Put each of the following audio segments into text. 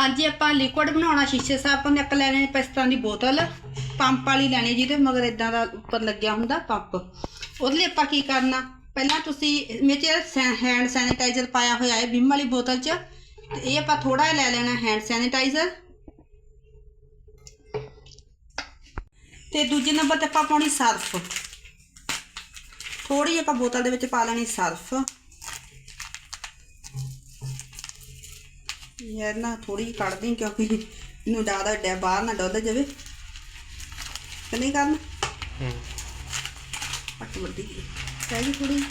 ਹਾਂਜੀ, ਆਪਾਂ ਲਿਕੁਇਡ ਬਣਾਉਣਾ ਸ਼ੀਸ਼ੇ ਸਾਹ ਆਪਾਂ ਇੱਕ ਲੈਣੇ ਨੇ ਇਸ ਤਰ੍ਹਾਂ ਦੀ ਬੋਤਲ, ਪੰਪ ਵਾਲੀ ਲੈਣੀ ਜਿਹਦੇ ਮਗਰ ਇਦਾਂ ਦਾ ਉੱਪਰ ਲੱਗਿਆ ਹੁੰਦਾ ਪੰਪ। ਉਹਦੇ ਲਈ ਆਪਾਂ ਕੀ ਕਰਨਾ, ਪਹਿਲਾਂ ਤੁਸੀਂ ਮੇਰੇ ਹੈਂਡ ਸੈਨੀਟਾਈਜ਼ਰ ਪਾਇਆ ਹੋਇਆ ਹੈ ਵਿਮ ਵਾਲੀ ਬੋਤਲ 'ਚ, ਤੇ ਇਹ ਆਪਾਂ ਥੋੜਾ ਜਿਹਾ ਲੈ ਲੈਣਾ ਹੈਂਡ ਸੈਨੀਟਾਈਜ਼ਰ ਤੇ ਦੂਜੇ ਨੰਬਰ ਤੇ ਆਪਾਂ ਪਾਉਣੀ ਸਰਫ। ਥੋੜੀ ਜਿਹੀ ਆਪਾਂ ਬੋਤਲ ਦੇ ਵਿੱਚ ਪਾ ਲੈਣੀ ਸਰਫ। ਯਾਰ ਨਾ ਥੋੜੀ ਕੱਢਦੀ ਕਿਉਂਕਿ ਇਹਨੂੰ ਜ਼ਿਆਦਾ ਡੈ ਬਾਹਰ ਨਾ ਡੁੱਲ ਜਾਵੇ। ਤੇ ਨਹੀਂ ਕਰਨਾ? ਹੂੰ। ਪੱਟ ਵੱਡੀ ਚਾਹੀਦੀ ਥੋੜੀ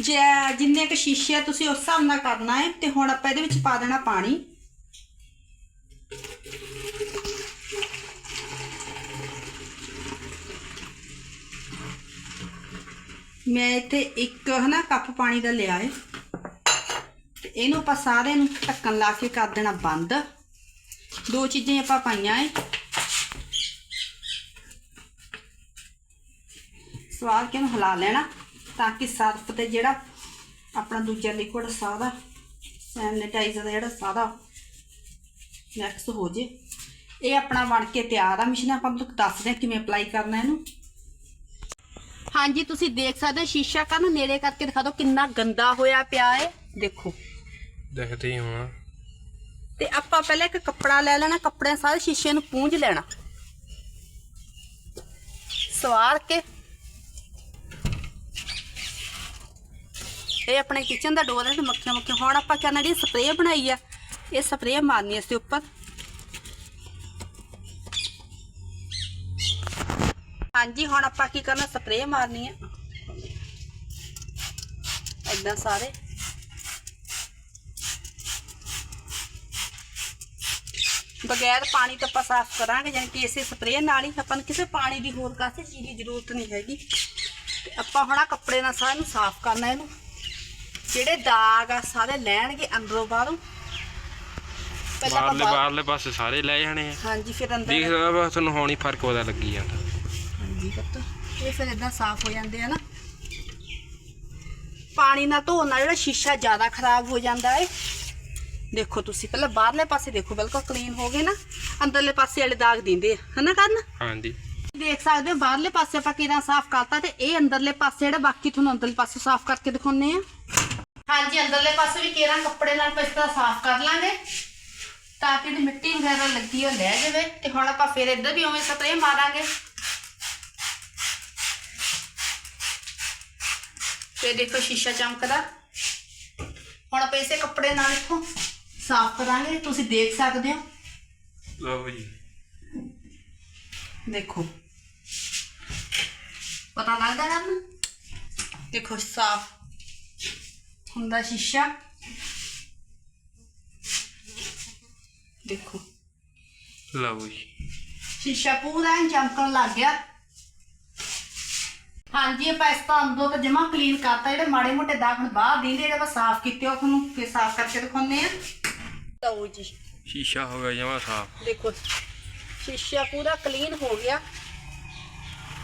ਜੇ ਜਿੰਨੇ ਕ ਸ਼ੀਸ਼ੇ ਤੁਸੀਂ ਉਸ ਹਿਸਾਬ ਨਾਲ ਕਰਨਾ ਹੈ ਤੇ ਹੁਣ ਆਪਾਂ ਇਹਦੇ ਵਿੱਚ ਪਾ ਦੇਣਾ ਪਾਣੀ। ਮੈਂ ਇੱਥੇ ਇੱਕ ਹਨਾ ਕੱਪ ਪਾਣੀ ਦਾ ਲਿਆ ਹੈ ਤੇ ਇਹਨੂੰ ਆਪਾਂ ਸਾਰੇ ਨੂੰ ਢੱਕਣ ਲਾ ਕੇ ਕਰ ਦੇਣਾ ਬੰਦ। ਦੋ ਚੀਜ਼ਾਂ ਆਪਾਂ ਪਾਈਆਂ ਏ। ਸਵਾਦ ਕੇ ਇਹਨੂੰ ਹਿਲਾ ਲੈਣਾ, ਤਾਂ ਕਿ ਸਰਫ ਤੇ ਜਿਹੜਾ ਆਪਣਾ ਦੂਜਾ ਲਿਕੁਇਡ ਸਾਰਾ ਸੈਨੀਟਾਈਜ਼ਰ ਦਾ ਜਿਹੜਾ ਸਾਰਾ ਮਿਕਸ ਹੋ ਜੇ। ਇਹ ਆਪਣਾ ਬਣ ਕੇ ਤਿਆਰ ਆ। ਮਿਸ਼ਨ ਆਪਾਂ ਤੁਹਾਨੂੰ ਦੱਸਦੇ ਹਾਂ ਕਿਵੇਂ ਅਪਲਾਈ ਕਰਨਾ ਇਹਨੂੰ। ਹਾਂਜੀ ਤੁਸੀਂ ਦੇਖ ਸਕਦੇ ਹੋ ਸ਼ੀਸ਼ਾ ਕਰਨ ਨੇੜੇ ਕਰਕੇ ਦਿਖਾ ਦਿਓ ਕਿੰਨਾ ਗੰਦਾ ਹੋਇਆ ਪਿਆ ਹੈ ਦੇਖੋ। ਦੇਖਦੇ ਹੀ ਹੋਣਾ ਤੇ ਆਪਾਂ ਪਹਿਲਾਂ ਇੱਕ ਕੱਪੜਾ ਲੈ ਲੈਣਾ ਕੱਪੜੇ ਨਾਲ ਸਾਰੇ ਸ਼ੀਸ਼ੇ ਨੂੰ ਪੂੰਝ ਲੈਣਾ। ਸਵਾਰ ਕੇ। ਇਹ ਆਪਣੇ ਕਿਚਨ ਦਾ ਡੋਰ ਹੈ ਤੇ ਮੱਖੀਆਂ ਮੱਖੀਆਂ ਹੁਣ ਆਪਾਂ ਕਰਨਾ ਜਿਹੜੀ ਸਪਰੇਅ ਬਣਾਈ ਆ। ਇਹ ਸਪਰੇਅ ਮਾਰਨੀ ਇਸ ਦੇ ਉੱਪਰ। ਹਾਂਜੀ ਹੁਣ ਆਪਾਂ ਕੀ ਕਰਨਾ? ਸਪਰੇਅ ਮਾਰਨੀ ਆ। ਏਦਾਂ ਸਾਰੇ। ਬਗੈਰ ਪਾਣੀ ਤੋਂ ਆਪਾਂ ਸਾਫ਼ ਕਰਾਂਗੇ ਯਾਨੀ ਕਿ ਇਸੇ ਸਪਰੇਅ ਨਾਲ ਹੀ ਆਪਾਂ ਨੂੰ ਕਿਸੇ ਪਾਣੀ ਦੀ ਹੋਰ ਕਾਸੇ ਚੀਜ਼ ਦੀ ਜ਼ਰੂਰਤ ਨਹੀਂ ਹੈਗੀ। ਤੇ ਆਪਾਂ ਹੁਣ ਕੱਪੜੇ ਨਾਲ ਸਾਰਾ ਨੂੰ ਸਾਫ਼ ਕਰਨਾ ਇਹਨੂੰ। ਜਿਹੜੇ ਦਾਗ ਆ ਸਾਰੇ ਲੈਣਗੇ ਅੰਦਰੋਂ ਬਾਹਰੋਂ। ਬਾਹਰਲੇ ਬਾਹਰ- ਬਾਹਰਲੇ ਪਾਸੇ ਸਾਰੇ ਲੈ ਜਾਣੇ ਆ। ਹਾਂਜੀ ਫਿਰ ਅੰਦਰ ਦੇਖਦਾ ਬਸ ਤੁਹਾਨੂੰ ਹੁਣ ਹੀ ਫ਼ਰਕ ਉਹਦਾ ਲੱਗੀ ਜਾਂਦਾ। ਹਾਂਜੀ ਪੁੱਤ। ਇਹ ਫਿਰ ਇਦਾਂ ਸਾਫ਼ ਹੋ ਜਾਂਦੇ ਆ ਨਾ। ਪਾਣੀ ਨਾਲ ਧੋਣ ਨਾਲ ਜਿਹੜਾ ਸ਼ੀਸ਼ਾ ਜ਼ਿਆਦਾ ਖਰਾਬ ਹੋ ਜਾਂਦਾ ਹੈ ਦੇਖੋ ਤੁਸੀਂ ਪਹਿਲਾਂ ਬਾਹਰਲੇ ਪਾਸੇ ਦੇਖੋ ਬਿਲਕੁਲ ਕਲੀਨ ਹੋ ਗਏ ਨਾ। ਅੰਦਰਲੇ ਪਾਸੇ ਵਾਲੇ ਦਾਗ ਦਿੰਦੇ ਆ। ਹਨਾ ਕਰਨ? ਹਾਂਜੀ। ਦੇਖ ਸਕਦੇ ਹੋ ਬਾਹਰਲੇ ਪਾਸੇ ਆਪਾਂ ਕਿਹੜਾ ਸਾਫ਼ ਕਰਤਾ ਤੇ ਇਹ ਅੰਦਰਲੇ ਪਾਸੇ ਜਿਹੜਾ ਬਾਕੀ ਤੁਹਾਨੂੰ ਅੰਦਰਲੇ ਪਾਸੇ ਸਾਫ਼ ਕਰਕੇ ਦਿਖਾਉਨੇ ਆ। ਹਾਂਜੀ ਅੰਦਰਲੇ ਪਾਸੇ ਵੀ ਕੇਰਾਂ ਕੱਪੜੇ ਨਾਲ ਇਸ ਤਰ੍ਹਾਂ ਸਾਫ਼ ਕਰ ਲਾਂਗੇ। ਤਾਂ ਕਿ ਮਿੱਟੀ ਵਗੈਰਾ ਲੱਗੀ ਹੋ ਲੈ ਜਾਵੇ। ਤੇ ਹੁਣ ਆਪਾਂ ਫਿਰ ਇੱਧਰ ਵੀ ਉਵੇਂ ਸਪਰੇਅ ਮਾਰਾਂਗੇ। ਤੇ ਦੇਖੋ ਸ਼ੀਸ਼ਾ ਚਮਕਦਾ। ਹੁਣ ਆਪਾਂ ਇਸੇ ਕੱਪੜੇ ਨਾਲ ਇੱਥੋਂ ਸਾਫ਼ ਕਰਾਂਗੇ ਤੁਸੀਂ ਦੇਖ ਸਕਦੇ ਹੋ। ਲਓ ਜੀ। ਦੇਖੋ। ਪਤਾ ਲੱਗਦਾ ਨਾ ਦੇਖੋ ਸਾਫ਼ ਹੁੰਦਾ ਸ਼ੀਸ਼ਾ। ਦੇਖੋ। ਲਓ ਜੀ। ਸ਼ੀਸ਼ਾ ਪੂਰਾ ਚਮਕਣ ਲੱਗ ਗਿਆ। ਹਾਂਜੀ ਆਪਾਂ ਇਸ ਤੋਂ ਅੰਦਰੋਂ ਤਾਂ ਜਮਾ ਕਲੀਨ ਕਰਤਾ। ਜਿਹੜੇ ਮਾੜੇ ਮੋਟੇ ਦਾਗ ਹੁਣ ਬਾਹਰ ਦਿੰਦੇ ਜਿਹੜੇ ਆਪਾਂ ਸਾਫ਼ ਕੀਤੇ ਉਹ ਤੁਹਾਨੂੰ ਫਿਰ ਸਾਫ਼ ਕਰਕੇ ਦਿਖਾਉਂਦੇ ਆ। ਲਓ ਜੀ। ਸ਼ੀਸ਼ਾ ਹੋ ਗਿਆ ਜਮਾ ਸਾਫ਼। ਦੇਖੋ ਸ਼ੀਸ਼ਾ ਪੂਰਾ ਕਲੀਨ ਹੋ ਗਿਆ।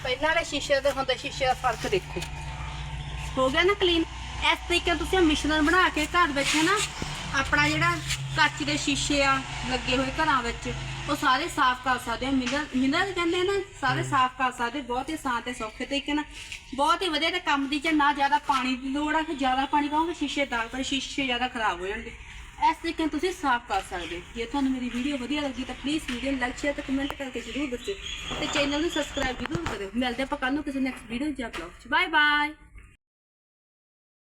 ਪਹਿਲਾਂ ਵਾਲੇ ਸ਼ੀਸ਼ੇ ਤੇ ਹੁੰਦੇ ਸ਼ੀਸ਼ੇ ਦਾ ਫ਼ਰਕ ਦੇਖੋ। ਹੋ ਗਿਆ ਨਾ ਕਲੀਨ ਇਸ ਤਰੀਕੇ ਤੁਸੀਂ ਮਿਸ਼ਰਣ ਬਣਾ ਕੇ ਘਰ ਵਿੱਚ ਹੈ ਨਾ ਆਪਣਾ ਜਿਹੜਾ ਕੱਚ ਦੇ ਸ਼ੀਸ਼ੇ ਆ ਲੱਗੇ ਹੋਏ ਘਰਾਂ ਵਿੱਚ। ਉਹ ਸਾਰੇ ਸਾਫ਼ ਕਰ ਸਕਦੇ ਹੋ ਮਿਨਰ ਮਿਨਰ ਕਹਿੰਦੇ ਆ ਨਾ ਸਾਰੇ ਸਾਫ਼ ਕਰ ਸਕਦੇ। ਬਹੁਤ ਹੀ ਆਸਾਨ ਤੇ ਸੌਖੇ ਤਰੀਕੇ ਨਾਲ। ਬਹੁਤ ਹੀ ਵਧੀਆ ਤੇ ਕੰਮ ਦੀ ਚ ਨਾ ਜ਼ਿਆਦਾ ਪਾਣੀ ਦੀ ਲੋੜ ਆ ਕਿ ਜ਼ਿਆਦਾ ਪਾਣੀ ਪਾਓਗੇ ਸ਼ੀਸ਼ੇ ਦਾਗ ਪਰ ਸ਼ੀਸ਼ੇ ਜ਼ਿਆਦਾ ਖਰਾਬ ਹੋ ਜਾਣਗੇ। ਇਸ ਤਰੀਕੇ ਨਾਲ ਤੁਸੀਂ ਸਾਫ਼ ਕਰ ਸਕਦੇ ਜੇ ਤੁਹਾਨੂੰ ਮੇਰੀ ਵੀਡੀਓ ਵਧੀਆ ਲੱਗੀ ਤਾਂ ਪਲੀਜ਼ ਵੀਡੀਓ ਨੂੰ ਲਾਈਕ ਸ਼ੇਅਰ ਤੇ ਕਮੈਂਟ ਕਰਕੇ ਜ਼ਰੂਰ ਦੱਸਿਓ। ਤੇ ਚੈਨਲ ਨੂੰ ਸਬਸਕ੍ਰਾਈਬ ਜ਼ਰੂਰ ਕਰਿਓ। ਮਿਲਦੇ ਆਪਾਂ ਕੱਲ ਨੂੰ ਕਿਸੇ ਨੈਕਸਟ ਵੀਡੀਓ ਜਾਂ ਬਲੌਗ 'ਚ। Bye bye